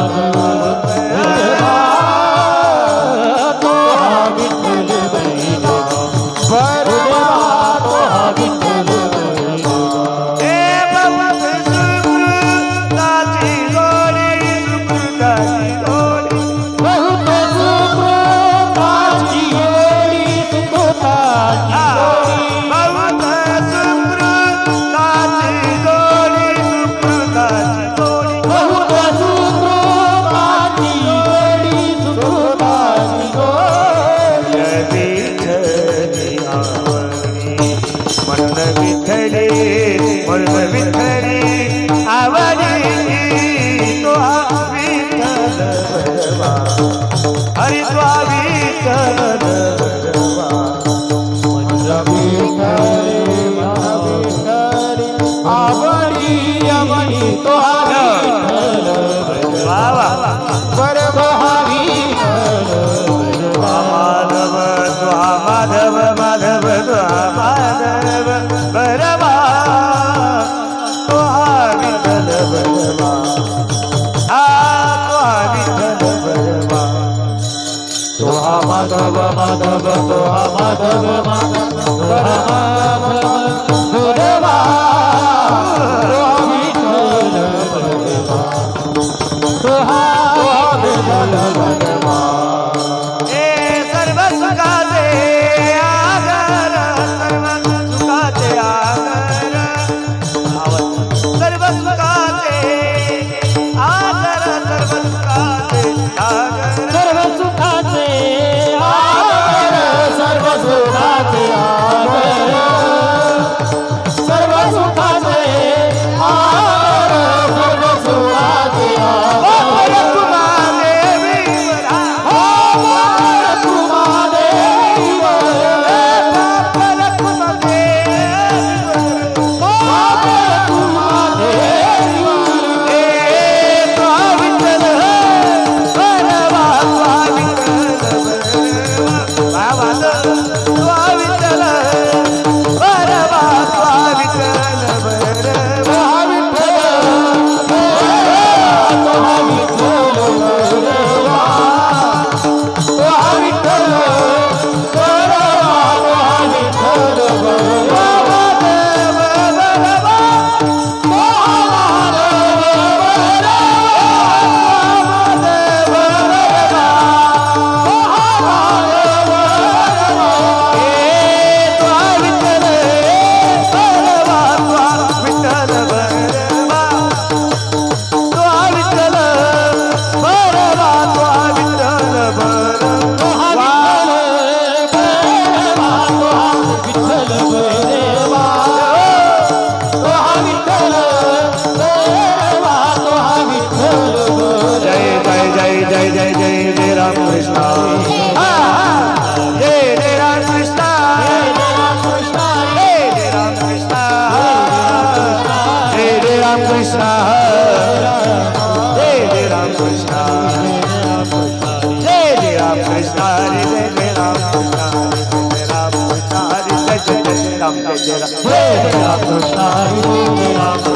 Oh. मरण विठ्ठले मरण विठ्ठले आवडी तो विठ्ठल हरि तो विठ्ठल आवडी तो आला वा वा बरं. माधवा तोहा माधव माधव तोहा माधव माधव तोहा माधव गुरवा तोहा तोहा す。Krishna Jai Jai Ram Krishna Jai Jai Ram Krishna Jai Jai Ram Krishna Jai Jai Ram Krishna Ram Krishna